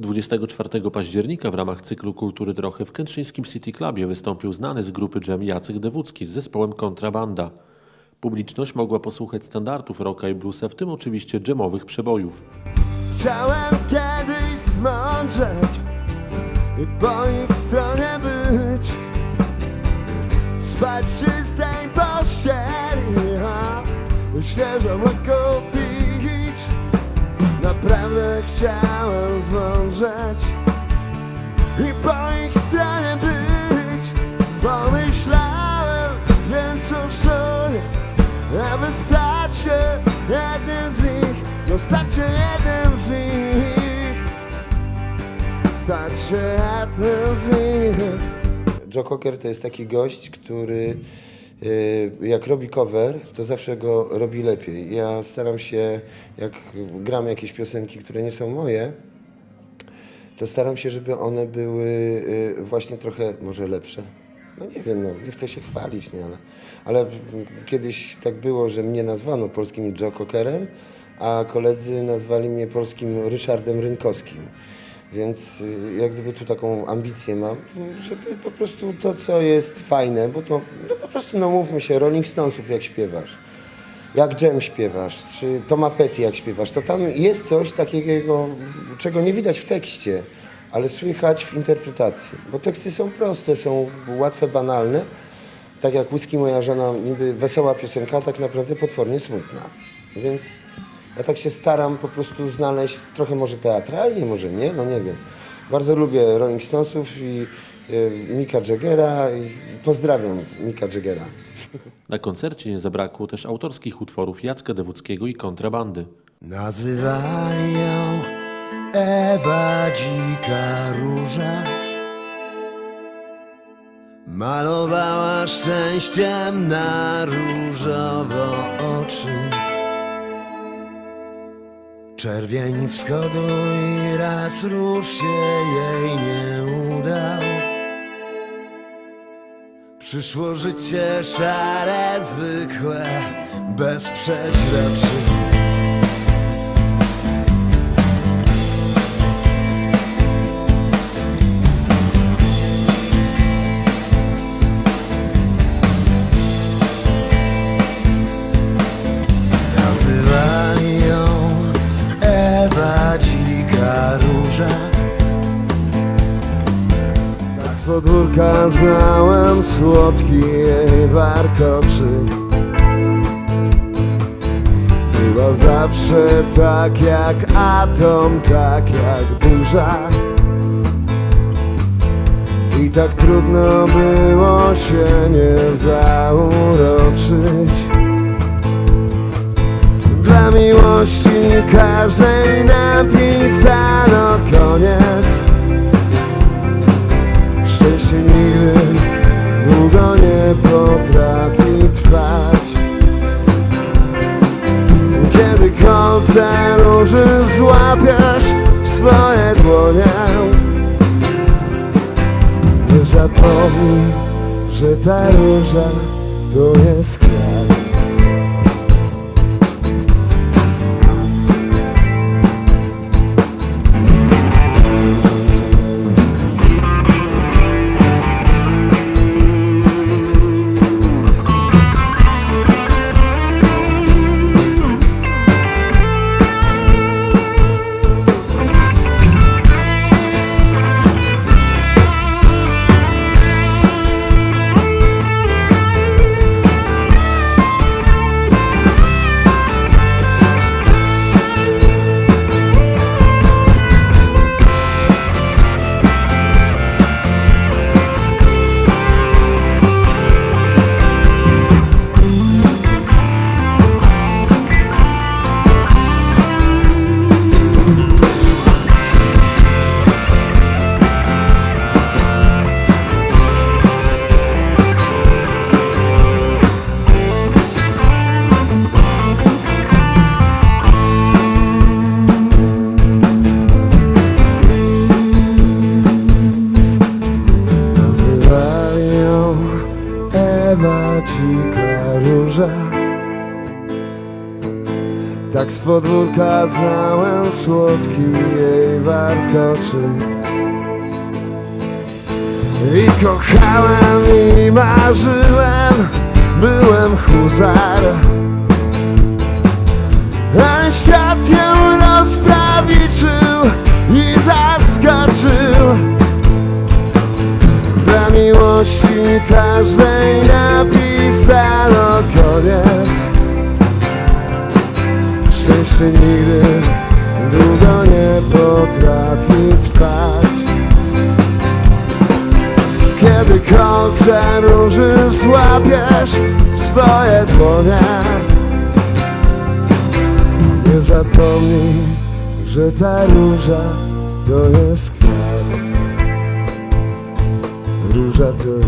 24 października w ramach cyklu Kultury Drochy w Kętrzyńskim City Clubie wystąpił znany z grupy Jam Jacek Dewódzki z zespołem Kontrabanda. Publiczność mogła posłuchać standardów rocka i bluesa, w tym oczywiście dżemowych przebojów. Chciałem kiedyś zmądrzeć i po ich stronie być Spać w czystej pościeli, świeżo mleko Naprawdę chciałem zmądrzeć i po ich stronie być. Pomyślałem, więc o sobie, aby stać się jednym z nich. No stać się jednym z nich. Stać się jednym z nich. Joe Cocker to jest taki gość, który jak robi cover, to zawsze go robi lepiej. Ja staram się, jak gram jakieś piosenki, które nie są moje, to staram się, żeby one były y, właśnie trochę może lepsze. No nie wiem, no, nie chcę się chwalić, nie, ale, ale kiedyś tak było, że mnie nazwano polskim Joe Cockerem, a koledzy nazwali mnie polskim Ryszardem Rynkowskim. Więc y, jak gdyby tu taką ambicję mam, żeby po prostu to, co jest fajne, bo to no po prostu, no mówmy się, Rolling Stonesów jak śpiewasz, jak Jam śpiewasz, czy Toma Petty jak śpiewasz, to tam jest coś takiego, czego nie widać w tekście, ale słychać w interpretacji. Bo teksty są proste, są łatwe, banalne. Tak jak Whisky Moja Żona, niby wesoła piosenka, tak naprawdę potwornie smutna. Więc ja tak się staram po prostu znaleźć, trochę może teatralnie, może nie, no nie wiem. Bardzo lubię Rolling Stonesów i Mika Jaggera i pozdrawiam Mika Jaggera. Na koncercie nie zabrakło też autorskich utworów Jacka Dewódzkiego i Kontrabandy. Nazywali ją Ewa Dzika Róża Malowała szczęściem na różowo oczy Czerwień wschodu i raz róż się jej nie udał Przyszło życie szare, zwykłe, bez przeźroczy. Nazywali ją Ewa Dzika Róża podwórka znałem słodki jej warkoczy. Była zawsze tak jak atom, tak jak burza. I tak trudno było się nie zauroczyć. Dla miłości każdej potrafi trwać. Kiedy kolce róży złapiesz w swoje dłonie Nie zapomnij, że ta róża to jest kraj śpiewa dzika róża Tak z podwórka całem słodki jej warkoczy I kochałem i marzyłem, byłem huzar. Ale świat ją rozprawiczył i zaskoczył. Miłości każdej Szczęście nigdy długo nie potrafi trwać? Kiedy kolce róży złapiesz swoje dłonie Nie zapomnij, że ta róża to jest kwiat. Róża to